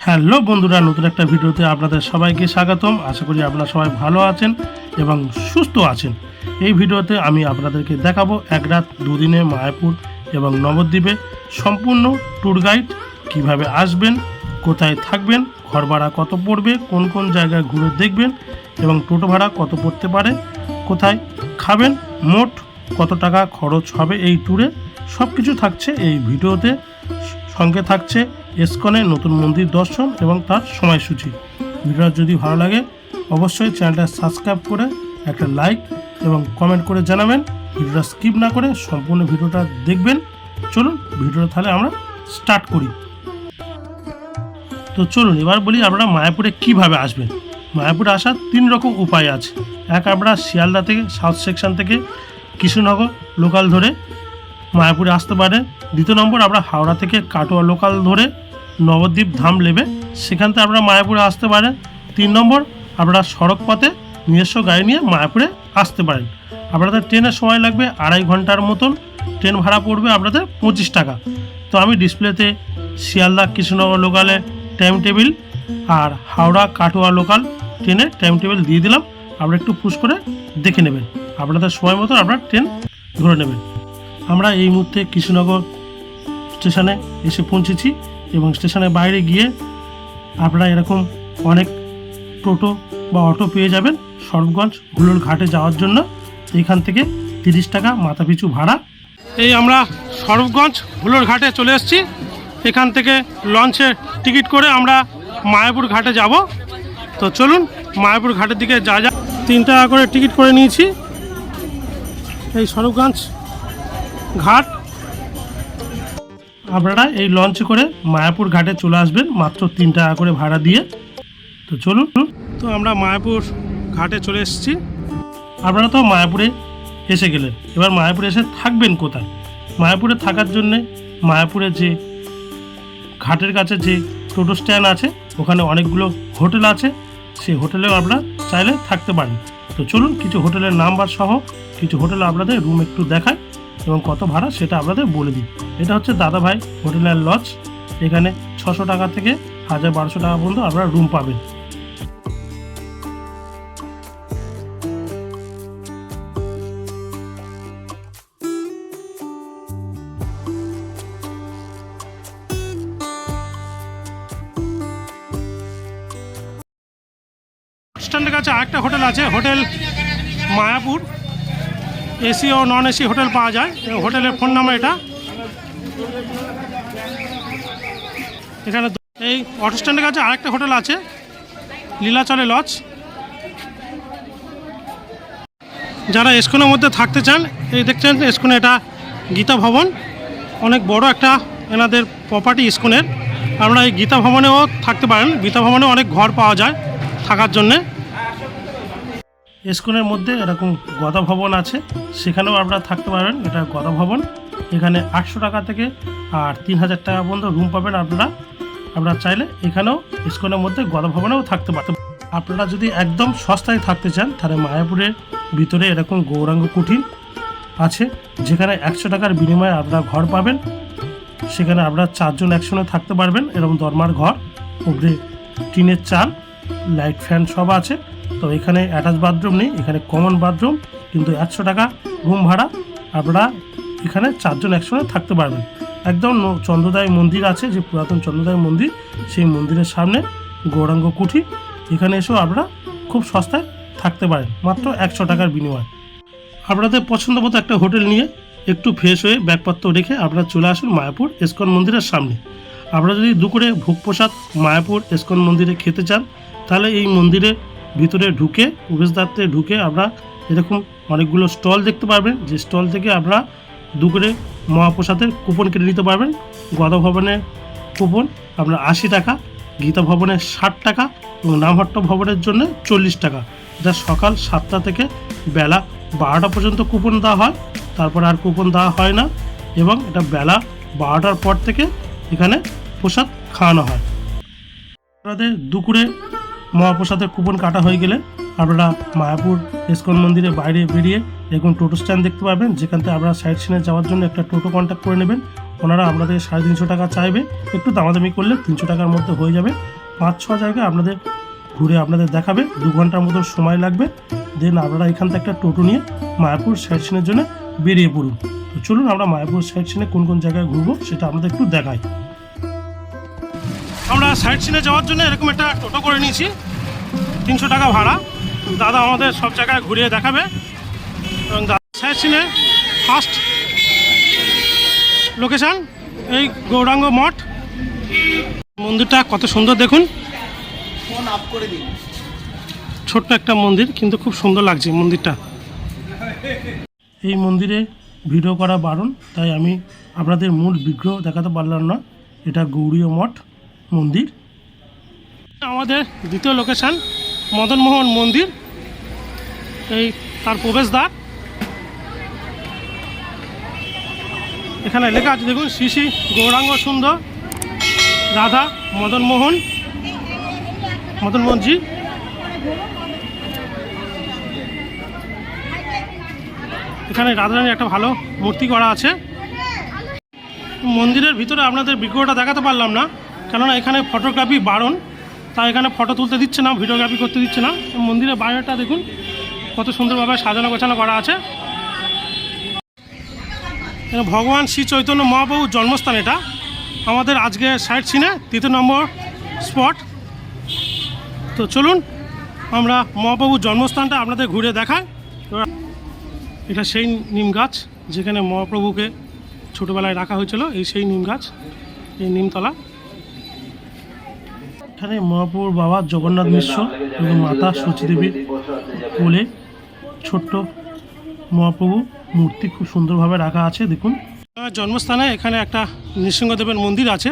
Hello বন্ধুরা, নতুন একটা ভিডিওতে আপনাদের সবাইকে স্বাগতম। আশা করি আপনারা সবাই ভালো আছেন এবং সুস্থ আছেন। এই ভিডিওতে আমি আপনাদেরকে দেখাবো এক রাত দুদিনে মায়াপুর এবং নবদ্বীপে সম্পূর্ণ ট্যুর গাইড কীভাবে আসবেন, কোথায় থাকবেন, ঘর ভাড়া কত পড়বে, কোন কোন জায়গায় ঘুরে দেখবেন এবং টোটো ভাড়া কত পড়তে পারে, কোথায় খাবেন, মোট কত টাকা খরচ হবে এই ট্যুরে সব কিছু থাকছে এই ভিডিওতে। সঙ্গে থাকছে এসকনের নতুন মন্দির দর্শন এবং তার সময়সূচি। ভিডিওটা যদি ভালো লাগে, অবশ্যই চ্যানেলটা সাবস্ক্রাইব করে একটা লাইক এবং কমেন্ট করে জানাবেন। ভিডিওটা স্কিপ না করে সম্পূর্ণ ভিডিওটা দেখবেন। চলুন, ভিডিওটা তাহলে আমরা স্টার্ট করি। তো চলুন, এবার বলি আপনারা মায়াপুরে কীভাবে আসবেন? মায়াপুরে আসার তিন রকম উপায় আছে। এক আমরা শিয়ালদা থেকে, সাউথ সেকশন থেকে কৃষ্ণনগর লোকাল ধরে মায়াপুরে আসতে পারেন। দ্বিতীয় নম্বর আমরা হাওড়া থেকে কাটোয়া লোকাল ধরে নবদ্বীপ ধাম নেবে সেখান থেকে আপনারা মায়াপুরে আসতে পারেন। তিন নম্বর, আপনারা সড়ক পথে নিজস্ব গাড়ি নিয়ে মায়াপুরে আসতে পারেন। আপনাদের ট্রেনের সময় লাগবে আড়াই ঘণ্টার মতন। ট্রেন ভাড়া পড়বে আপনাদের পঁচিশ টাকা। তো আমি ডিসপ্লেতে শিয়ালদা কৃষ্ণনগর লোকালে টাইম টেবিল আর হাওড়া কাটোয়া লোকাল ট্রেনের টাইম টেবিল দিয়ে দিলাম। আপনারা একটু পুশ করে দেখে নেবেন। আপনাদের সময় মতো আপনারা ট্রেন ধরে নেবেন। আমরা এই মুহূর্তে কৃষ্ণনগর স্টেশনে এসে পৌঁছেছি। এবং স্টেশনের বাইরে গিয়ে আপনারা এরকম অনেক টোটো বা অটো পেয়ে যাবেন সরবগঞ্জ হুলোর ঘাটে যাওয়ার জন্য। এখান থেকে তিরিশ টাকা মাথাপিছু ভাড়া। এই আমরা সরবগঞ্জ হুলোর ঘাটে চলে এসেছি। এখান থেকে লঞ্চের টিকিট করে আমরা মায়াপুর ঘাটে যাব। তো চলুন মায়াপুর ঘাটের দিকে যা যা তিন টাকা করে টিকিট করে নিয়েছি। এই সরবগঞ্জ ঘাট আপনারা এই লঞ্চে করে মায়াপুর ঘাটে চলে আসবেন, মাত্র তিন টাকা করে ভাড়া দিয়ে। তো চলুন, তো আমরা মায়াপুর ঘাটে চলে এসেছি। আপনারা তো মায়াপুরে এসে গেলেন। এবার মায়াপুরে এসে থাকবেন কোথায়? মায়াপুরে থাকার জন্যে মায়াপুরে যে ঘাটের কাছে যে টোটো স্ট্যান্ড আছে, ওখানে অনেকগুলো হোটেল আছে। সেই হোটেলেও আপনারা চাইলে থাকতে পারেন। তো চলুন, কিছু হোটেলের নাম্বার সহ কিছু হোটেল আপনাদের রুম একটু দেখায় এবং কত ভাড়া সেটা আপনাদের বলে দিই। এটা হচ্ছে দাদাভাই হোটেল অ্যান্ড লজ। এখানে ছশো টাকা থেকে হাজার বারোশো টাকা পর্যন্ত আপনারা রুম পাবেন। স্ট্যান্ডের কাছে আরেকটা হোটেল আছে, হোটেল মায়াপুর। এসি ও নন এসি হোটেল পাওয়া যায়। হোটেলের ফোন নাম্বার এটা। এখানে এই অটো স্ট্যান্ডের কাছে আরেকটা হোটেল আছে, লীলাচলে লজ। যারা এসকনের মধ্যে থাকতে চান, এই দেখছেন এসকনে এটা গীতা ভবন। অনেক বড় একটা এনাদের প্রপার্টি ইস্কনের। আপনারা এই গীতা ভবনেও থাকতে পারেন। গীতা ভবনে অনেক ঘর পাওয়া যায় থাকার জন্যে। ইস্কনের মধ্যে এরকম গদা ভবন আছে, সেখানেও আপনারা থাকতে পারবেন এটা গদা ভবন এখানে আটশো টাকা থেকে আর তিন হাজার টাকা পর্যন্ত রুম পাবেন আপনারা। আপনারা চাইলে এখানেও ইস্কনের মধ্যে গদা ভবনেও থাকতে পারতেন আপনারা যদি একদম সস্তায় থাকতে চান, তাহলে মায়াপুরের ভিতরে এরকম গৌরাঙ্গ কুঠির আছে, যেখানে একশো টাকার বিনিময়ে আপনারা ঘর পাবেন। সেখানে আপনারা চারজন একসঙ্গে থাকতে পারবেন, এরকম দরমার ঘর উপরে টিনের চাল, লাইট ফ্যান সব আছে। তো এখানে অ্যাটাচ বাথরুম নেই, এখানে কমন বাথরুম কিন্তু একশো টাকা রুম ভাড়া। আপনারা এখানে চারজন একসঙ্গে থাকতে পারবেন। একদম চন্দ্রদায় মন্দির আছে, যে পুরাতন চন্দ্রদায় মন্দির, সেই মন্দিরের সামনে গৌরাঙ্গ কুঠি। এখানে এসেও আপনারা খুব সস্তায় থাকতে পারেন, মাত্র একশো টাকার বিনিময়ে। আপনাদের পছন্দ মতো একটা হোটেল নিয়ে একটু ফ্রেশ হয়ে ব্যাগপত্র রেখে আপনারা চলে আসুন মায়াপুর ইস্কন মন্দিরের সামনে। আপনারা যদি দুপুরে ভোগ প্রসাদ মায়াপুর ইস্কন মন্দিরে খেতে চান, তাহলে এই মন্দিরের ভিতরে ঢুকে, প্রবেশদ্বারতে ঢুকে আপনারা এরকম অনেকগুলো স্টল দেখতে পারবেন। যে স্টল থেকে আপনারা দুপুরে মহাপ্রসাদের কুপন কেটে নিতে পারবেন। গদা ভবনের কুপন আপনার আশি টাকা, গীতা ভবনের ষাট টাকা এবং নামহট্ট ভবনের জন্য চল্লিশ টাকা। এটা সকাল সাতটা থেকে বেলা বারোটা পর্যন্ত কুপন দেওয়া হয়। তারপর আর কুপন দেওয়া হয় না এবং এটা বেলা বারোটার পর থেকে এখানে প্রসাদ খাওয়ানো হয়। আপনাদের দুপুরে মহাপ্রসাদের কুপন কাটা হয়ে গেলে আপনারা মায়াপুর ইস্কন মন্দিরের বাইরে বেরিয়ে এরকম টোটো স্ট্যান্ড দেখতে পাবেন, যেখান থেকে আপনারা সাইড সিনে যাওয়ার জন্য একটা টোটো কন্ট্যাক্ট করে নেবেন। ওনারা আপনাদের সাড়ে তিনশো টাকা চাইবে। একটু দামাদামি করলে তিনশো টাকার মধ্যে হয়ে যাবে। পাঁচ ছ জায়গায় আপনাদের ঘুরে আপনাদের দেখাবে। দু ঘণ্টার মতো সময় লাগবে। দেন আপনারা এখান থেকে একটা টোটো নিয়ে মায়াপুর সাইড সিনের জন্য বেরিয়ে পড়ুন। তো চলুন আমরা মায়াপুর সাইড সিনে কোন কোন জায়গায় ঘুরবো, সেটা আপনাদের একটু দেখাই। সাইট সিনে যাওয়ার জন্য এরকম একটা টোটো করে নিয়েছি। তিনশো টাকা ভাড়া। দাদা আমাদের সব জায়গায় ঘুরিয়ে দেখাবে। এবং সাইট সিনে ফার্স্ট লোকেশান, এই গৌরাঙ্গ মঠ। মন্দিরটা কত সুন্দর দেখুন। ছোট্ট একটা মন্দির, কিন্তু খুব সুন্দর লাগছে মন্দিরটা। এই মন্দিরে ভিডিও করা বারণ, তাই আমি আপনাদের মূল বিগ্রহ দেখাতে পারলাম না। এটা গৌরীয় মঠ। মন্দির। আমাদের দ্বিতীয় লোকেশন মদনমোহন মন্দির, এই তার প্রবেশদ্বার। এখানে লেখা আছে, দেখুন, শ্রী শ্রী গৌরাঙ্গ সুন্দর, রাধা মদনমোহন, মদনমোহনজি। এখানে রাধারানীর একটা ভালো মূর্তি করা আছে। মন্দিরের ভিতরে আপনাদের বিগ্রহটা দেখাতে পারলাম না। কেননা এখানে ফটোগ্রাফি বারণ তা এখানে ফটো তুলতে দিচ্ছে না ভিডিওগ্রাফি করতে দিচ্ছে না। মন্দিরের বাইরেটা দেখুন, কত সুন্দরভাবে সাজানো গোছানো করা আছে। ভগবান শ্রী চৈতন্য মহাপ্রভুর জন্মস্থান এটা। আমাদের আজকে সাইট সিনে তৃতীয় নম্বর স্পট তো চলুন, আমরা মহাপ্রভুর জন্মস্থানটা আপনাদের ঘুরে দেখাই। এটা সেই নিম গাছ যেখানে মহাপ্রভুকে ছোটোবেলায় রাখা হয়েছিল, এই সেই নিম গাছ, এই নিমতলা। এখানে মহাপ্রভুর বাবা জগন্নাথ মিশ্র এবং মাতা সচীদেবীর কোলে ছোট্ট মহাপ্রভু মূর্তি খুব সুন্দরভাবে রাখা আছে, দেখুন। জন্মস্থানে এখানে একটা নৃসিংহদেবের মন্দির আছে।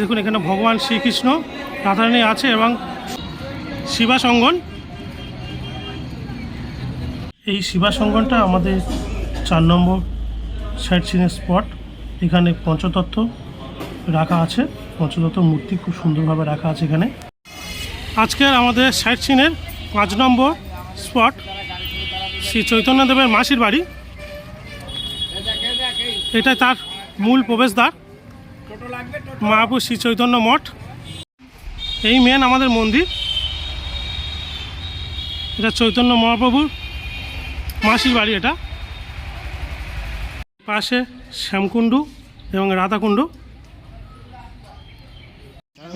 দেখুন, এখানে ভগবান শ্রীকৃষ্ণ রাধারানী আছে এবং শিবা সঙ্গন। এই শিবা সঙ্গনটা আমাদের চার নম্বর সাইট সিনের স্পট। এখানে পঞ্চতত্ত্ব রাখা আছে। পঞ্চতত্ত্ব মূর্তি খুব সুন্দরভাবে রাখা আছে এখানে। আজকের আমাদের সাইট সিনের পাঁচ নম্বর স্পট শ্রী চৈতন্যদেবের মাসির বাড়ি। এটাই তার মূল প্রবেশদ্বার। মহাপুর শ্রী চৈতন্য মঠ। এই মেন আমাদের মন্দির। এটা চৈতন্য মহাপ্রভুর মাসির বাড়ি এটা। পাশে শ্যামকুণ্ডু এবং রাধাকুণ্ডু।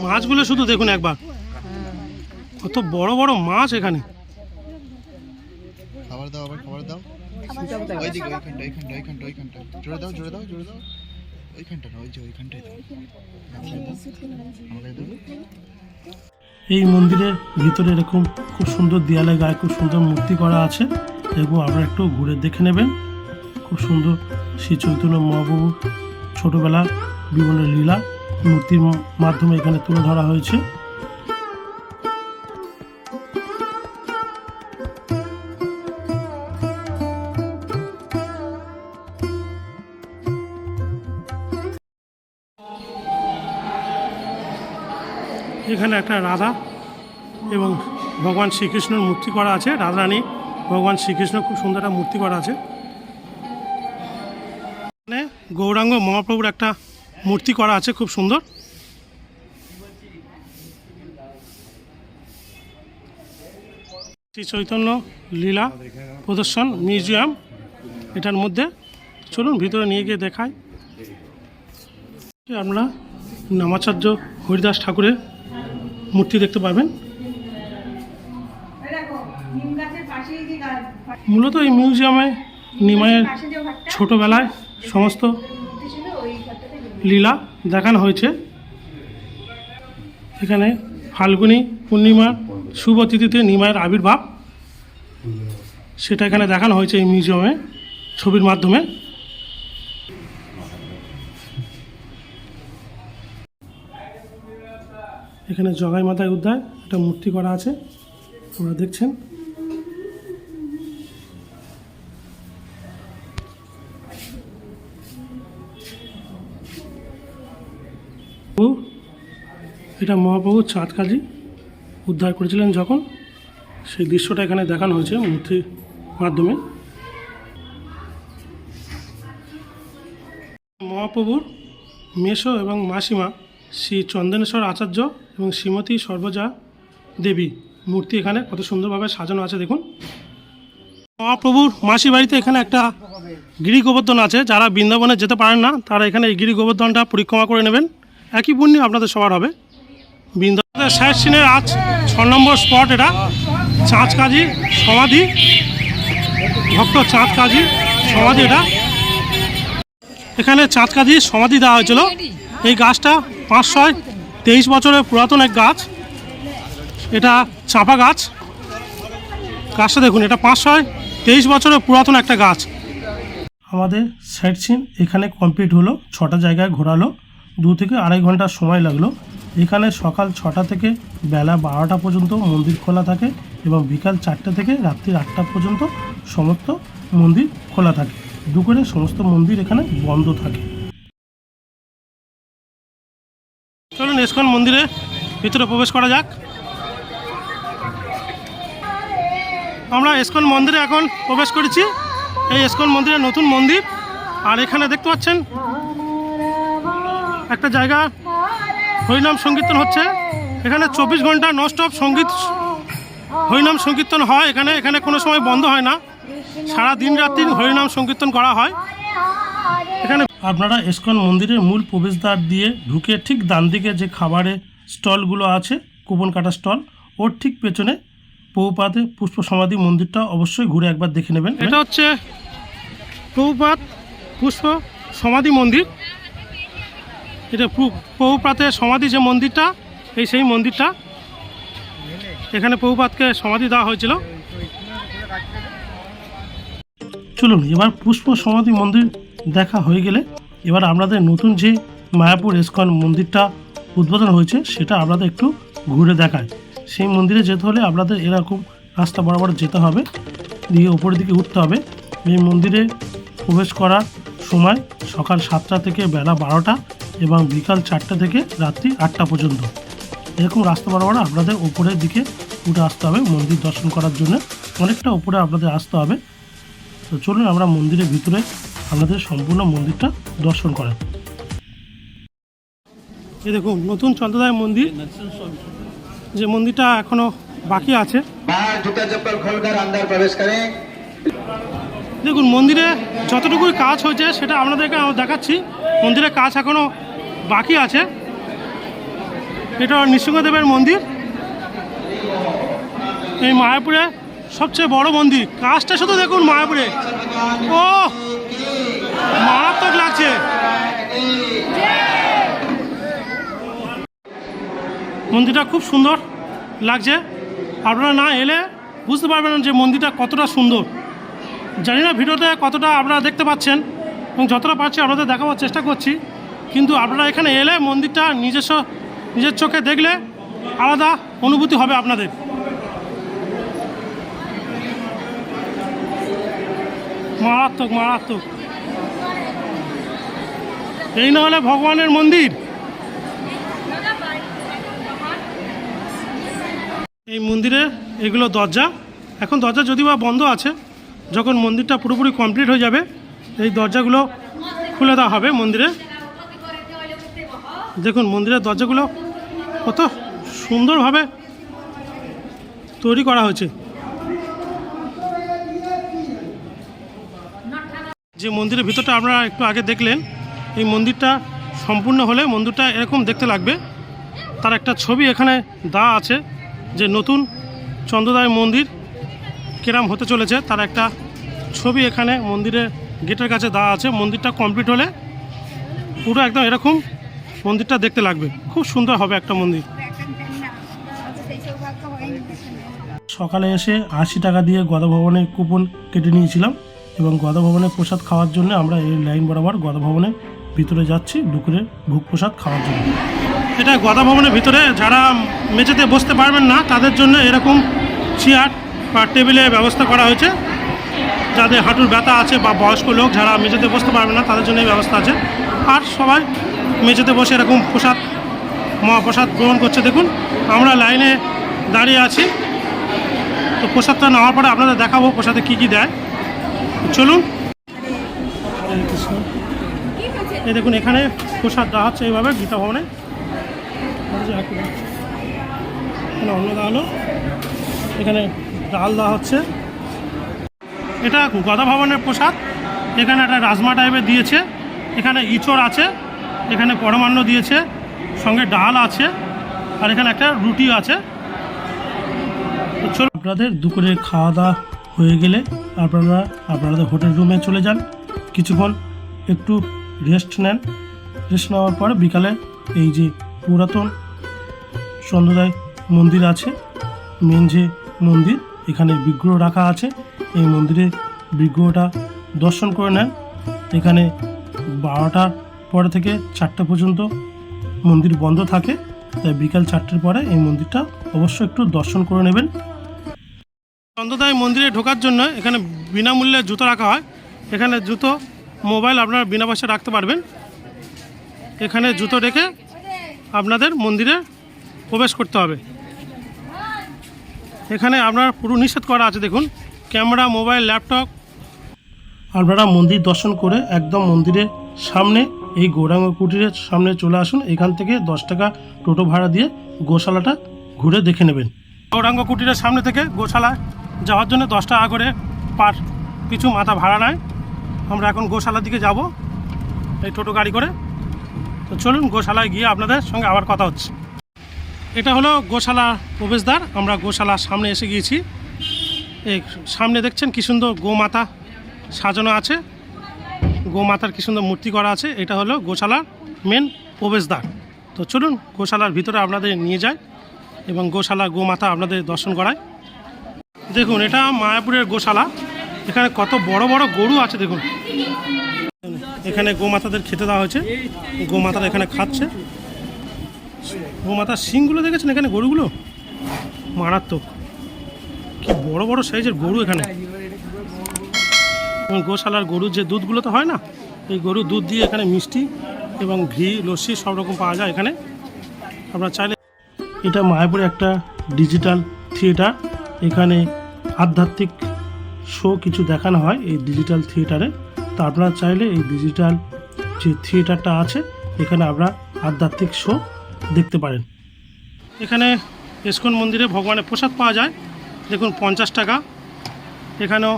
মাছগুলো শুধু দেখুন একবার। কত বড় বড় মাছ এখানে। ওইখানটা না, ওই যে ওইখানটাই দাও। আমাকে এই মন্দিরের ভিতরে এরকম খুব সুন্দর দেয়ালে গায়ে খুব সুন্দর মূর্তি করা আছে। এবং আপনারা একটু ঘুরে দেখে নেবেন। খুব সুন্দর শ্রী চৈতন্য মহাপ্রভু ছোটোবেলা বিভিন্ন লীলা মূর্তির মাধ্যমে এখানে তুলে ধরা হয়েছে। এখানে একটা রাধা এবং ভগবান শ্রীকৃষ্ণের মূর্তি করা আছে, রাধারানী, ভগবান শ্রীকৃষ্ণ খুব সুন্দর একটা মূর্তি করা আছে। এখানে গৌরাঙ্গ মহাপ্রভুর একটা মূর্তি করা আছে, খুব সুন্দর। শ্রী চৈতন্য লীলা প্রদর্শন, মিউজিয়াম, এটার মধ্যে। চলুন, ভিতরে নিয়ে গিয়ে দেখাই। আমরা নামাচার্য হরিদাস ঠাকুরের মূর্তি দেখতে পাবেন। মূলত এই মিউজিয়ামে নিমায়ের ছোটোবেলায় সমস্ত। লীলা দেখানো হয়েছে। এখানে ফাল্গুনী পূর্ণিমার শুভ তিথিতে নিমায়ের আবির্ভাব। সেটা এখানে দেখানো হয়েছে এই মিউজিয়ামে, ছবির মাধ্যমে। এখানে জগাই মাতায় উদ্যায়, একটা মূর্তি করা আছে আপনারা দেখছেন। এটা মহাপ্রভু চাঁদ কাজী, উদ্ধার করেছিলেন যখন, সেই দৃশ্যটা এখানে দেখানো হয়েছে মূর্তির মাধ্যমে। মহাপ্রভুর মেশো এবং মাসিমা শ্রী চন্দনেশ্বর আচার্য এবং শ্রীমতী সর্বজা দেবী মূর্তি এখানে কত সুন্দরভাবে সাজানো আছে দেখুন। মহাপ্রভুর মাসি বাড়িতে এখানে একটা গিরি গোবর্ধন আছে, যারা বৃন্দাবনে যেতে পারেন না, তারা এখানে এই গিরি গোবর্ধনটা পরিক্রমা করে নেবেন। একই পুণ্য আপনাদের সবার হবে। বৃন্দাবনের সাহেব সিনের আজ ছ নম্বর স্পট এটা। চাঁদ কাজী, সমাধি। ভক্ত চাঁদ কাজী, সমাধি এটা। এখানে চাঁদ কাজী, সমাধি দেওয়া হয়েছিল। এই গাছটা পাঁচশো তেইশ বছরের পুরাতন এক গাছ। এটা চাপা গাছ। গাছটা দেখুন, এটা পাঁচশো তেইশ বছরের পুরাতন একটা গাছ। আমাদের সাইট সিন এখানে কমপ্লিট হলো, ছটা জায়গায় ঘোরালো, দু থেকে আড়াই ঘণ্টা সময় লাগল। এখানে সকাল ছটা থেকে বেলা বারোটা পর্যন্ত মন্দির খোলা থাকে এবং বিকাল চারটে থেকে রাত্রি আটটা পর্যন্ত সমস্ত মন্দির খোলা থাকে। দুপুরে সমস্ত মন্দির এখানে বন্ধ থাকে। ইস্কন মন্দিরে ভিতরে প্রবেশ করা যাক। আমরা ইস্কন মন্দিরে এখন প্রবেশ করেছি। এই ইস্কন মন্দিরের নতুন মন্দির। আর এখানে দেখতে পাচ্ছেন, একটা জায়গা। হরিনাম সংকীর্তন হচ্ছে। এখানে চব্বিশ ঘণ্টা নস্টপ সংগীত হরিনাম সংকীর্তন হয়। এখানে এখানে কোনো সময় বন্ধ হয় না। সারা দিন রাত্রি হরিনাম সংকীর্তন করা হয়। এখানে আপনারা ইস্কন মন্দিরের মূল প্রবেশদ্বার দিয়ে ঢুকে ঠিক ডান দিকে যে খাবারের স্টলগুলো আছে কুপন কাটা স্টল ওর ঠিক পেছনে পৌপাতে পুষ্প সমাধি মন্দিরটা অবশ্যই ঘুরে একবার দেখে নেবেন। এটা হচ্ছে প্রভুপাত পুষ্প সমাধি মন্দির। এটা প্রভুপাতের সমাধি যে মন্দিরটা এই সেই মন্দিরটা। এখানে প্রভুপাতকে সমাধি দেওয়া হয়েছিল। চলুন এবার পুষ্প সমাধি মন্দির দেখা হয়ে গেলে এবার আপনাদের নতুন যে মায়াপুর ইস্কন মন্দিরটা উদ্বোধন হয়েছে, সেটা আপনাদের একটু ঘুরে দেখায়। সেই মন্দিরে যেতে হলে আপনাদের এরকম রাস্তা বরাবর যেতে হবে, দিয়ে ওপরের দিকে উঠতে হবে। এই মন্দিরে প্রবেশ করার সময় সকাল সাতটা থেকে বেলা বারোটা এবং বিকাল চারটা থেকে রাত্রি আটটা পর্যন্ত। এরকম রাস্তা বরাবর আপনাদের ওপরের দিকে উঠে আসতে হবে মন্দির দর্শন করার জন্য। অনেকটা উপরে আপনাদের আসতে হবে। তো চলুন আমরা মন্দিরের ভিতরে আমাদের সম্পূর্ণ মন্দিরটা দর্শন করেন। এ দেখুন, নতুন চন্দ্রদায় মন্দির। যে মন্দিরটা এখনও বাকি আছে। দেখুন, মন্দিরে যতটুকুই কাজ হয়েছে সেটা আপনাদেরকে দেখাচ্ছি। মন্দিরের কাজ এখনও বাকি আছে। এটা নৃসিংহদেবের মন্দির। এই মায়াপুরে সবচেয়ে বড় মন্দির। কাজটা শুধু দেখুন মায়াপুরে। ও মারাত্মক লাগছে। মন্দিরটা খুব সুন্দর লাগছে। আপনারা না এলে বুঝতে পারবেন যে মন্দিরটা কতটা সুন্দর। জানি না ভিডিওতে কতটা আপনারা দেখতে পাচ্ছেন এবং যতটা পাচ্ছি আপনাদের দেখাবার চেষ্টা করছি। কিন্তু আপনারা এখানে এলে মন্দিরটা নিজস্ব, নিজের চোখে দেখলে আলাদা অনুভূতি হবে আপনাদের। মারাত্মক মারাত্মক। এই না হলে ভগবানের মন্দির। এই মন্দিরে এগুলো দরজা। এখন দরজা যদি বা বন্ধ আছে, যখন মন্দিরটা পুরোপুরি কমপ্লিট হয়ে যাবে, এই দরজাগুলো খুলে দেওয়া হবে মন্দিরে। দেখুন, মন্দিরের দরজাগুলো কত সুন্দরভাবে তৈরি করা হয়েছে। যে মন্দিরের ভিতরটা আপনারা একটু আগে দেখলেন এই মন্দিরটা সম্পূর্ণ হলে মন্দিরটা এরকম দেখতে লাগবে। তার একটা ছবি এখানে দা আছে যে নতুন চন্দ্রদায় মন্দির কেরাম হতে চলেছে। তার একটা ছবি এখানে মন্দিরের গেটের কাছে দেওয়া আছে। মন্দিরটা কমপ্লিট হলে পুরো একদম এরকম মন্দিরটা দেখতে লাগবে। খুব সুন্দর হবে একটা মন্দির। সকালে এসে আশি টাকা দিয়ে গদা ভবনের কুপন কেটে নিয়েছিলাম এবং গদা ভবনের প্রসাদ খাওয়ার জন্য আমরা এই লাইন বরাবর গদা ভবনের ভিতরে যাচ্ছি দুপুরে ভোগ প্রসাদ খাওয়ার জন্য। এটা গদা ভবনের ভিতরে যারা মেঝেতে বসতে পারবেন না, তাদের জন্য এরকম চেয়ার বা টেবিলের ব্যবস্থা করা হয়েছে। যাদের হাঁটুর ব্যথা আছে বা বয়স্ক লোক যারা মেঝেতে বসতে পারবে না, তাদের জন্য এই ব্যবস্থা আছে। আর সবাই মেঝেতে বসে এরকম প্রসাদ, মহাপ্রসাদ গ্রহণ করছে। দেখুন, আমরা লাইনে দাঁড়িয়ে আছি। তো প্রসাদটা নেওয়ার পরে আপনাদের দেখাবো প্রসাদে কী কী দেয়। চলুন। কৃষ্ণ। এই দেখুন, এখানে প্রসাদ দেওয়া হচ্ছে এইভাবে গীতা ভবনে। এখানে অন্ন দেওয়া হলো। এখানে ডাল দেওয়া হচ্ছে। এটা গদা ভবনের প্রসাদ। এখানে একটা রাজমা টাইপের দিয়েছে। এখানে ইঁচড় আছে। এখানে পরমান্ন দিয়েছে। সঙ্গে ডাল আছে। আর এখানে একটা রুটি আছে। আপনাদের দুপুরে খাওয়া দাওয়া হয়ে গেলে আপনারা আপনাদের হোটেল রুমে চলে যান। কিছুক্ষণ একটু রেস্ট নেন। রেস্ট নেওয়ার পরে বিকালে এই যে পুরাতন চন্দ্রদায় মন্দির আছে মেন যে মন্দির, এখানে বিগ্রহ রাখা আছে। এই মন্দিরে বিগ্রহটা দর্শন করে নেন। এখানে বারোটার পরে থেকে চারটে পর্যন্ত মন্দির বন্ধ থাকে। তাই বিকাল চারটের পরে এই মন্দিরটা অবশ্যই একটু দর্শন করে নেবেন। চন্দ্রদায় মন্দিরে ঢোকার জন্য এখানে বিনামূল্যে জুতো রাখা হয়। এখানে জুতো মোবাইল আপনারা বিনা পয়সা রাখতে পারবেন। এখানে জুতো রেখে আপনাদের মন্দিরে প্রবেশ করতে হবে। এখানে আপনার পুরো নিষেধ করা আছে, দেখুন। Camera, mobile, laptop. আপনারা মন্দির দর্শন করে একদম মন্দিরের সামনে, এই গৌরাঙ্গ কুটিরের সামনে চলে আসুন। এখান থেকে দশ টাকা টোটো ভাড়া দিয়ে গোশালাটা ঘুরে দেখে নেবেন। গৌরাঙ্গ কুটিরের সামনে থেকে গোশালা যাওয়ার জন্য দশ টাকা করে পার। কিছু মাথা ভাড়া নেয়। আমরা এখন গোশালার দিকে যাব, এই টোটো গাড়ি করে। তো চলুন গোশালায় গিয়ে আপনাদের সঙ্গে আবার কথা হচ্ছে। এটা হলো গোশালা প্রবেশদ্বার, আমরা গোশালার সামনে এসে গিয়েছি। এই সামনে দেখছেন কি সুন্দর গোমাতা সাজানো আছে। গোমাতার কি সুন্দর মূর্তি করা আছে, এটা হলো গোশালার মেন প্রবেশদ্বার। তো চলুন গোশালার ভিতরে আপনাদের নিয়ে যায় এবং গোশালা গোমাতা আপনাদের দর্শন করায় দেখুন, এটা মায়াপুরের গোশালা। এখানে কত বড় বড় গরু আছে দেখুন। এখানে গোমাতাদের খেতে দেওয়া হয়েছে। গোমাতারা এখানে খাচ্ছে। গোমাতার শিংগুলো দেখেছেন এখানে গরুগুলো? মারাত্মক। কি বড় বড় সাইজের গরু এখানে। গোশালার গরুর যে দুধগুলো তো হয় না, এই গরুর দুধ দিয়ে এখানে মিষ্টি এবং ঘি, লস্যি সব রকম পাওয়া যায় এখানে। আপনারা চাইলে এটা মায়াপুরে একটা ডিজিটাল থিয়েটার। এখানে আধ্যাত্মিক শো কিছু দেখানো হয় এই ডিজিটাল থিয়েটারে তো আপনারা চাইলে এই ডিজিটাল যে থিয়েটারটা আছে, এখানে আপনারা আধ্যাত্মিক শো দেখতে পারেন। এখানে ইস্কন মন্দিরে ভগবানের প্রসাদ পাওয়া যায়, দেখুন পঞ্চাশ টাকা। এখানেও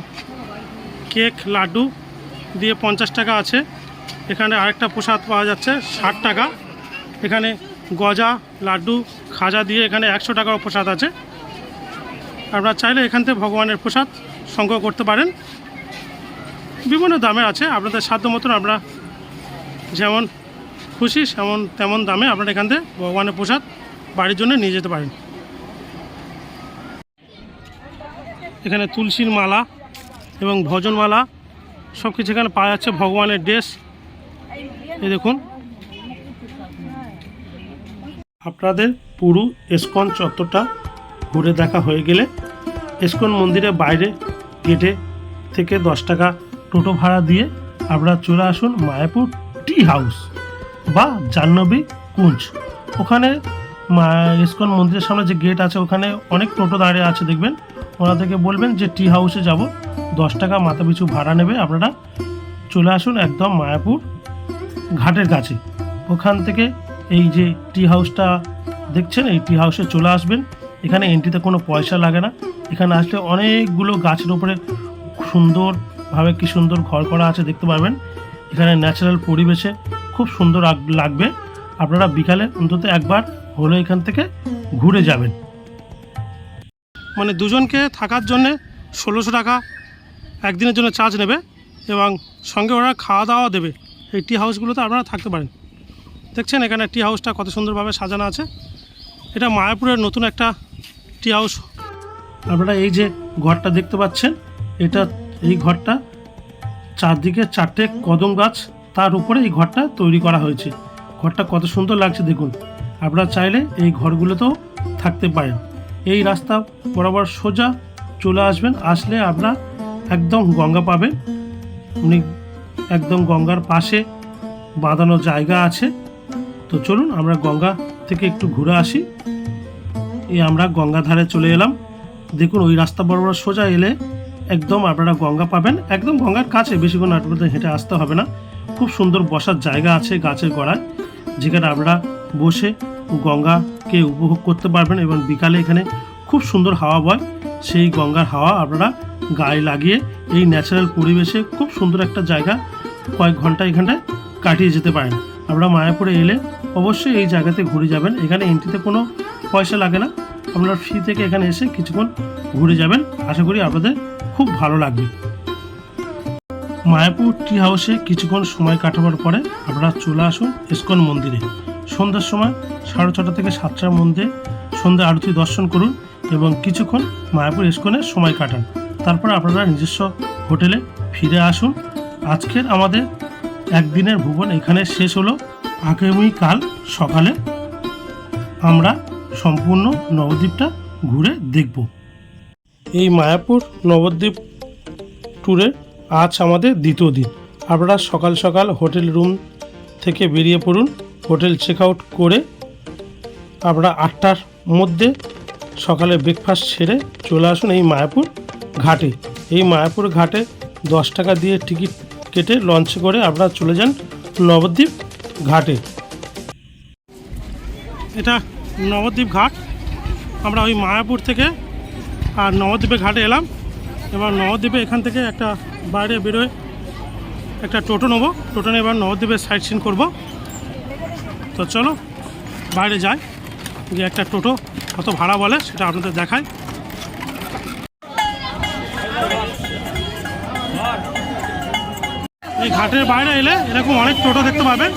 কেক লাড্ডু দিয়ে পঞ্চাশ টাকা আছে। এখানে আরেকটা প্রসাদ পাওয়া যাচ্ছে, ষাট টাকা। এখানে গজা, লাড্ডু, খাজা দিয়ে এখানে একশো টাকার প্রসাদ আছে। আপনারা চাইলে এখান থেকে ভগবানের প্রসাদ সংগ্রহ করতে পারেন। বিভিন্ন দামে আছে, আপনাদের সাধ্য মতন আমরা যেমন খুশি সেমন তেমন দামে আপনারা এখান থেকে ভগবানের প্রসাদ বাড়ির জন্য নিয়ে যেতে পারেন। এখানে তুলসীর মালা এবং ভজনমালা সব কিছু এখানে পাওয়া যাচ্ছে, ভগবানের ড্রেস। এই দেখুন। আপনাদের পুরো এসকন চত্বরটা ঘুরে দেখা হয়ে গেলে, এসকন মন্দিরের বাইরে গেটে থেকে দশ টাকা টোটো ভাড়া দিয়ে আপনারা চলে আসুন মায়াপুর টি হাউস বা জাহ্নবী কুঞ্জ। ওখানে ইস্কন মন্দিরের সামনে যে গেট আছে, ওখানে অনেক টোটো দাঁড়িয়ে আছে দেখবেন। ওনাদেরকে বলবেন যে টি হাউসে যাব। দশ টাকা মাথা পিছু ভাড়া নেবে আপনারা। চলে আসুন একদম মায়াপুর ঘাটের কাছে। ওখান থেকে এই যে টি হাউসটা দেখছেন, এই টি হাউসে চলে আসবেন। এখানে এন্ট্রিতে কোনো পয়সা লাগে না। এখানে আসলে অনেকগুলো গাছের উপরে সুন্দরভাবে কি সুন্দর ঘর করা আছে, দেখতে পারবেন। এখানে ন্যাচারাল পরিবেশে খুব সুন্দর লাগবে। আপনারা বিকালে অন্তত একবার হলো এখান থেকে ঘুরে যাবেন। মানে দুজনকে থাকার জন্যে ষোলোশো টাকা একদিনের জন্য চার্জ নেবে এবং সঙ্গে ওরা খাওয়া দাওয়া দেবে। এই টি হাউসগুলোতে আপনারা থাকতে পারেন। দেখছেন এখানে টি হাউসটা কত সুন্দরভাবে সাজানো আছে। এটা মায়াপুরের নতুন একটা টি হাউস। আপনারা এই যে ঘরটা দেখতে পাচ্ছেন, এটা এই ঘরটা চারদিকে চারটে কদম গাছ, তার উপরে এই ঘরটা তৈরি করা হয়েছে। ঘরটা কত সুন্দর লাগছে দেখুন। আপনারা চাইলে এই ঘরগুলোতেও থাকতে পারেন। এই রাস্তা বরাবর সোজা চলে আসবেন, আসলে আপনারা একদম গঙ্গা পাবেন। উনি একদম গঙ্গার পাশে বাঁধানো জায়গা আছে। তো চলুন আমরা গঙ্গা থেকে একটু ঘুরে আসি। এই আমরা গঙ্গা ধারে চলে এলাম। দেখুন, ওই রাস্তা বরাবর সোজা এলে একদম আপনারা গঙ্গা পাবেন। একদম গঙ্গার কাছে বেশিক্ষণ আপনাদের হেঁটে আসতে হবে না। খুব সুন্দর বসার জায়গা আছে গাছের গোড়ায়, যেখানে আপনারা বসে গঙ্গাকে উপভোগ করতে পারবেন এবং বিকালে এখানে খুব সুন্দর হাওয়া বয়। সেই গঙ্গার হাওয়া আপনারা গায়ে লাগিয়ে এই ন্যাচারাল পরিবেশে খুব সুন্দর একটা জায়গা কয়েক ঘণ্টা এখানটায় কাটিয়ে যেতে পারেন। আপনারা মায়াপুরে এলে অবশ্যই এই জায়গাতে ঘুরে যাবেন। এখানে এন্ট্রিতে কোনো পয়সা লাগে না। আপনারা ফ্রি থেকে এখানে এসে কিছুক্ষণ ঘুরে যাবেন। আশা করি আপনাদের খুব ভালো লাগবে। মায়াপুর টি হাউসে কিছুক্ষণ সময় কাটাবার পরে আপনারা চলে আসুন ইস্কন মন্দিরে। সন্ধ্যার সময় সাড়ে ছটা থেকে সাতটার মধ্যে সন্ধ্যা আরতি দর্শন করুন এবং কিছুক্ষণ মায়াপুর ইস্কনে সময় কাটান। তারপর আপনারা নিজস্ব হোটেলে ফিরে আসুন। আজকের আমাদের একদিনের ভুবন এখানে শেষ হলো। আগামীকাল সকালে আমরা সম্পূর্ণ নবদ্বীপটা ঘুরে দেখব। এই মায়াপুর নবদ্বীপ ট্যুরের আজ আমাদের দ্বিতীয় দিন। আপনারা সকাল সকাল হোটেল রুম থেকে বেরিয়ে পড়ুন, হোটেল চেক আউট করে আপনারা আটটার মধ্যে সকালে ব্রেকফাস্ট সেরে চলে আসুন এই মায়াপুর ঘাটে। এই মায়াপুর ঘাটে দশ টাকা দিয়ে টিকিট কেটে লঞ্চে করে আপনারা চলে যান নবদ্বীপ ঘাটে। এটা নবদ্বীপ ঘাট। আমরা ওই মায়াপুর থেকে আর নবদ্বীপে ঘাটে এলাম। এবার নবদ্বীপে এখান থেকে একটা বাইরে বেরোয় একটা টোটো নেব। টোটো নিয়ে এবার নবদ্বীপের সাইড সিন করব। তো চলো, বাইরে যাই। গিয়ে একটা টোটো কত ভাড়া বলে সেটা আপনাদের দেখায় এই ঘাটের বাইরে এলে এরকম অনেক টোটো দেখতে পাবেন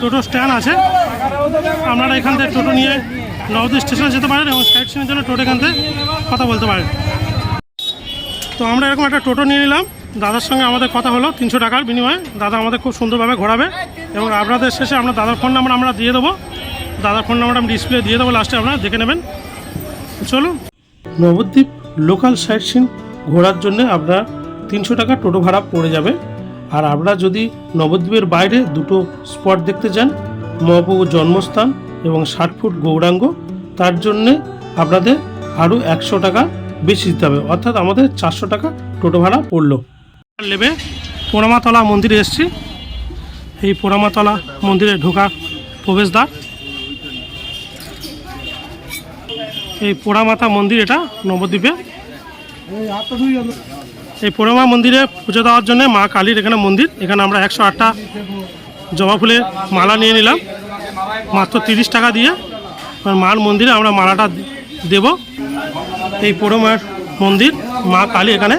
টোটো স্ট্যান্ড আছে। আপনারা এখান থেকে টোটো নিয়ে নবদ্বীপ স্টেশনে যেতে পারেন এবং সাইড সিনের জন্য টোটো এখান থেকে কথা বলতে পারেন। তো আমরা এরকম একটা টোটো নিয়ে নিলাম। দাদার সঙ্গে আমাদের কথা হলো, তিনশো টাকার বিনিময়ে। দাদা আমাদের খুব সুন্দরভাবে ঘোরাবে এবং আপনাদের শেষে আমরা দাদার ফোন নাম্বার আমরা দিয়ে দেবো। দাদার ফোন নাম্বার আমি ডিসপ্লে দিয়ে দেবো লাস্টে আপনারা দেখে নেবেন। চলুন। নবদ্বীপ লোকাল সাইট সিন ঘোরার জন্য আপনার তিনশো টাকা টোটো ভাড়া পড়ে যাবে। আর আপনারা যদি নবদ্বীপের বাইরে দুটো স্পট দেখতে যান মহাপ্রভুর জন্মস্থান এবং ষাট ফুট গৌরাঙ্গ। তার জন্যে আপনাদের আরও একশো টাকা বেশি দিতে হবে। অর্থাৎ আমাদের চারশো টাকা টোটো ভাড়া পড়ল। নেবে পোড়ামাতলা মন্দিরে এসেছি। এই পোড়ামাতলা মন্দিরে ঢোকা প্রবেশদ্বার। এই পোড়ামাতা মন্দির এটা নবদ্বীপে। এই পোড়ামা মন্দিরে পুজো দেওয়ার জন্য মা কালীর এখানে মন্দির। এখানে আমরা একশো আটটা জবা ফুলের মালা নিয়ে নিলাম। মাত্র তিরিশ টাকা দিয়ে মার মন্দিরে আমরা মালাটা দেব। এই পোড়ামার মন্দির, মা কালী এখানে।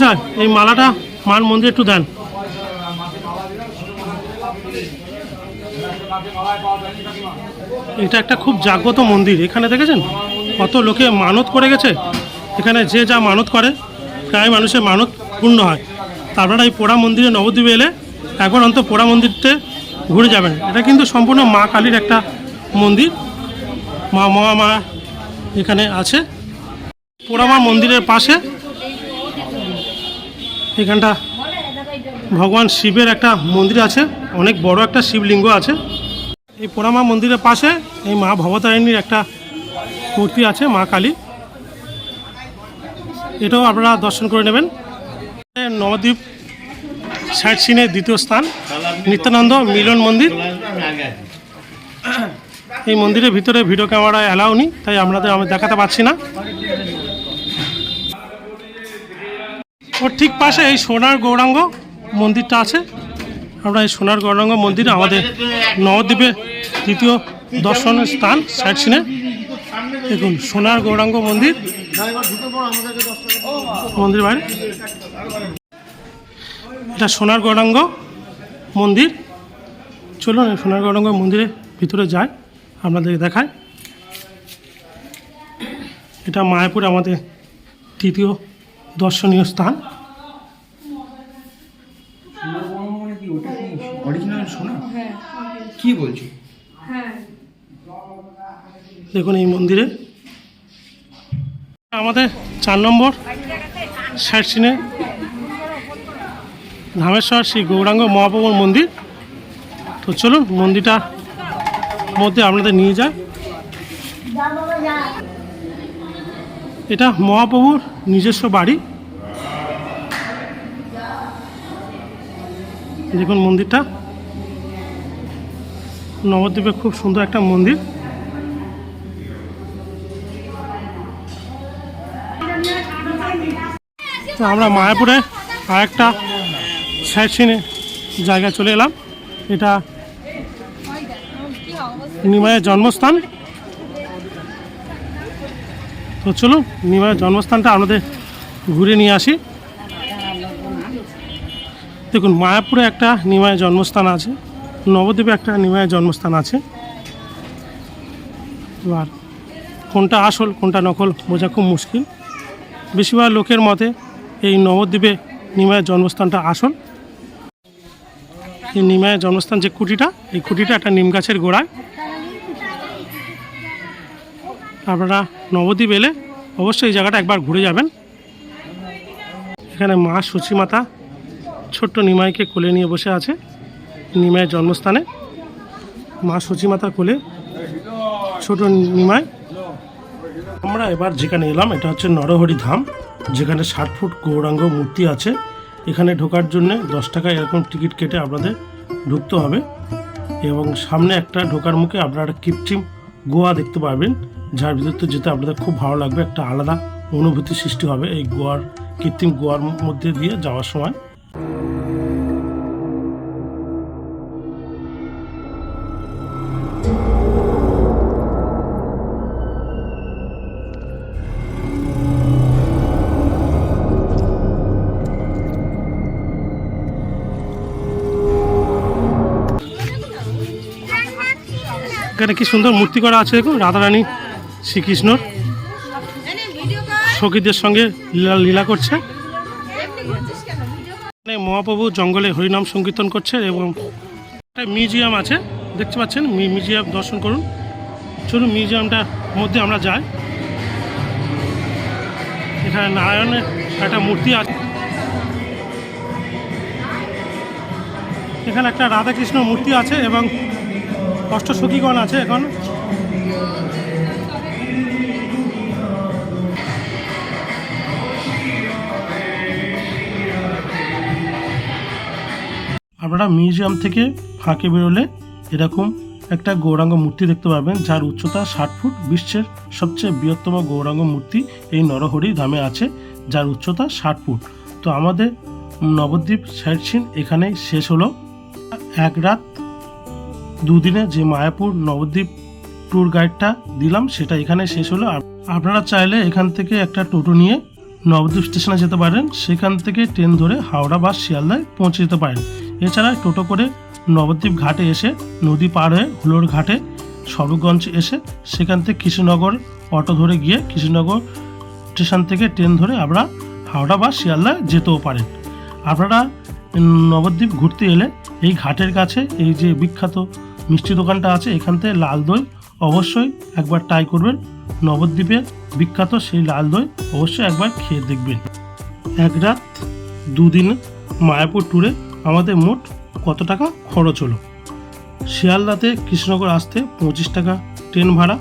স্যার এই মালাটা মার মন্দিরে একটু দেন। এটা একটা খুব জাগ্রত মন্দির, এখানে দেখেছেন? কত লোকে মানত করে গেছে। এখানে যে যা মানত করে, প্রায় মানুষের মানত পূর্ণ হয়। তারপরে এই পোড়া মন্দিরে নবদ্বীপে এলে একবার অন্ত পোড়া মন্দিরতে ঘুরে যাবেন। এটা কিন্তু সম্পূর্ণ মা কালীর একটা মন্দির। মা মা মা এখানে আছে। পোড়ামা মন্দিরের পাশে এখানটা ভগবান শিবের একটা মন্দির আছে। অনেক বড় একটা শিবলিঙ্গ আছে। এই পোড়ামা মন্দিরের পাশে এই মা ভবতারিণীর একটা মূর্তি আছে, মা কালী। এটাও আপনারা দর্শন করে নেবেন। নবদ্বীপ সাইট সিনের দ্বিতীয় স্থান, নিত্যানন্দ মিলন মন্দির। এই মন্দিরের ভিতরে ভিডিও ক্যামেরা অ্যালাউ নেই, তাই আপনাদের আমি দেখাতে পারছি না। ওর ঠিক পাশে এই সোনার গৌরাঙ্গ মন্দিরটা আছে। আমরা এই সোনার গৌরাঙ্গ মন্দিরে আমাদের নবদ্বীপে দ্বিতীয় দর্শনের স্থান সাইট সিনে। দেখুন, সোনার গৌরাঙ্গ মন্দির। মন্দির বাইরে। এটা সোনার গৌরাঙ্গ মন্দির। চলুন এই সোনার গৌরাঙ্গ মন্দিরের ভিতরে যাই আপনাদের দেখায় এটা মায়াপুর আমাদের তৃতীয় দর্শনীয় স্থান। কি বলছো? হ্যাঁ। দেখুন এই মন্দিরে। আমাদের চার নম্বর সাইট সিনে ধামেশ্বর শ্রী গৌরাঙ্গ মহাপ্রভুর মন্দির। তো চলুন, মন্দিরটা মধ্যে আপনাদের নিয়ে যায় এটা মহাপ্রভুর নিজস্ব বাড়ি। দেখুন মন্দিরটা। নবদ্বীপে খুব সুন্দর একটা মন্দির। তো আমরা মায়াপুরে আরেকটা সাইড সিনে জায়গায় চলে এলাম। এটা নিমায়ের জন্মস্থান। তো চলুন নিমায়ের জন্মস্থানটা আমাদের ঘুরে নিয়ে আসি। দেখুন, মায়াপুরে একটা নিমায়ের জন্মস্থান আছে, নবদ্বীপে একটা নিমায়ের জন্মস্থান আছে। এবার কোনটা আসল, কোনটা নকল বোঝা খুব মুশকিল। বেশিরভাগ লোকের মতে এই নবদ্বীপে নিমায়ের জন্মস্থানটা আসল। এই নিমায়ের জন্মস্থান যে কুটিটা এই কুটিটা একটা নিম গাছের গোড়ায়। আপনারা নবদ্বীপ এলে অবশ্যই এই জায়গাটা একবার ঘুরে যাবেন। এখানে মা সচিমাতা ছোট্ট নিমাইকে কোলে নিয়ে বসে আছে নিমাইয়ের জন্মস্থানে। মা সচিমাতার কোলে ছোট নিমাই। আমরা এবার যেখানে এলাম, এটা হচ্ছে নরহরি ধাম, যেখানে ষাট ফুট গৌরাঙ্গ মূর্তি আছে। এখানে ঢোকার জন্য দশ টাকা এরকম টিকিট কেটে আপনাদের ঢুকতে হবে। এবং সামনে একটা ঢোকার মুখে আপনারা কৃত্রিম গোয়া দেখতে পাবেন যার ভিতরে যেতে আপনাদের খুব ভালো লাগবে। একটা আলাদা অনুভূতি সৃষ্টি হবে এই গোয়ার কৃত্রিম গোয়ার মধ্যে দিয়ে যাওয়ার সময়। এখানে কি সুন্দর মূর্তি করা আছে দেখুন, রাধারানী শ্রীকৃষ্ণর। সখীদের সঙ্গে লীলা লীলা করছে। এখানে মহাপ্রভু জঙ্গলে হরিনাম সংকীর্তন করছে এবং একটা মিউজিয়াম আছে, দেখতে পাচ্ছেন? মিউজিয়াম দর্শন করুন। চলুন মিউজিয়ামটার মধ্যে আমরা যাই। এখানে নারায়ণের একটা মূর্তি আছে। এখানে একটা রাধাকৃষ্ণ মূর্তি আছে এবং অষ্ট সখীগণ আছে এখন? আপনারা মিউজিয়াম থেকে ফাঁকে বেরোলে এরকম একটা গৌরাঙ্গ মূর্তি দেখতে পাবেন, যার উচ্চতা ষাট ফুট, বিশ্বের সবচেয়ে বৃহত্তম গৌরাঙ্গ মূর্তি এই নরহরি ধামে আছে, যার উচ্চতা ষাট ফুট। তো আমাদের নবদ্বীপ সাইট সিন এখানেই শেষ হলো। এক রাত দুদিনে যে মায়াপুর নবদ্বীপ ট্যুর গাইডটা দিলাম, সেটা এখানে শেষ হলো। আপ- আপনারা চাইলে এখান থেকে একটা টোটো নিয়ে নবদ্বীপ স্টেশনে যেতে পারেন। সেখান থেকে ট্রেন ধরে হাওড়া বা শিয়ালদায় পৌঁছে যেতে পারেন। এছাড়া টোটো করে নবদ্বীপ ঘাটে এসে, নদী পার হয়ে হুলোর ঘাটে সরগঞ্জ এসে, সেখান থেকে কৃষ্ণনগর অটো ধরে গিয়ে কৃষ্ণনগর স্টেশন থেকে ট্রেন ধরে আমরা হাওড়া বা শিয়ালদায় যেতেও পারেন। আপনারা নবদ্বীপ ঘুরতে এলে এই ঘাটের কাছে এই যে বিখ্যাত মিষ্টি দোকানটা আছে, এখান থেকে লাল দই অবশ্যই একবার ট্রাই করবেন। নবদ্বীপের বিখ্যাত সেই লাল দই অবশ্যই একবার খেয়ে দেখবেন। এক রাত, দুদিন মায়াপুর ট্যুরে আমাদের মোট কত টাকা খরচ হলো? শিয়ালদাতে কৃষ্ণনগর আসতে পঁচিশ টাকা ট্রেন ভাড়া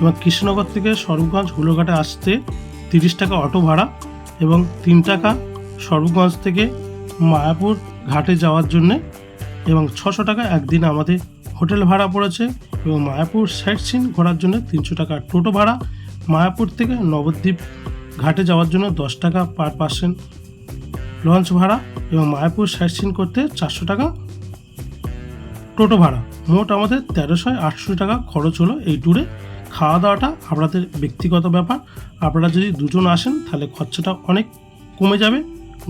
এবং কৃষ্ণনগর থেকে সরবগঞ্জ হুলোঘাটে আসতে তিরিশ টাকা অটো ভাড়া এবং তিন টাকা সরবগঞ্জ থেকে মায়াপুর ঘাটে যাওয়ার জন্যে এবং ছশো টাকা একদিন আমাদের হোটেল ভাড়া পড়েছে এবং মায়াপুর সাইট সিন ঘোরার জন্য তিনশো টাকা টোটো ভাড়া। মায়াপুর থেকে নবদ্বীপ ঘাটে যাওয়ার জন্য দশ টাকা পার পার্সেন্ট লঞ্চ ভাড়া এবং মায়াপুর সাইট সিন করতে চারশো টাকা টোটো ভাড়া। মোট আমাদের তেরোশো আটশো টাকা খরচ হলো এই ট্যুরে। খাওয়া দাওয়াটা আপনাদের ব্যক্তিগত ব্যাপার। আপনারা যদি দুজন আসেন, তাহলে খরচাটা অনেক কমে যাবে।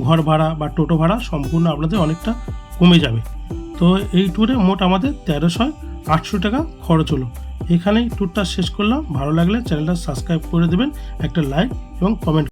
ঘর ভাড়া বা টোটো ভাড়া সম্পূর্ণ আপনাদের অনেকটা কমে যাবে। তো এই ট্যুরে মোট আমাদের তেরোশো আটশো টাকা খরচ হলো। এখানেই ট্যুরটা শেষ করলাম। ভালো লাগলে চ্যানেলটা সাবস্ক্রাইব করে দেবেন, একটা লাইক এবং কমেন্ট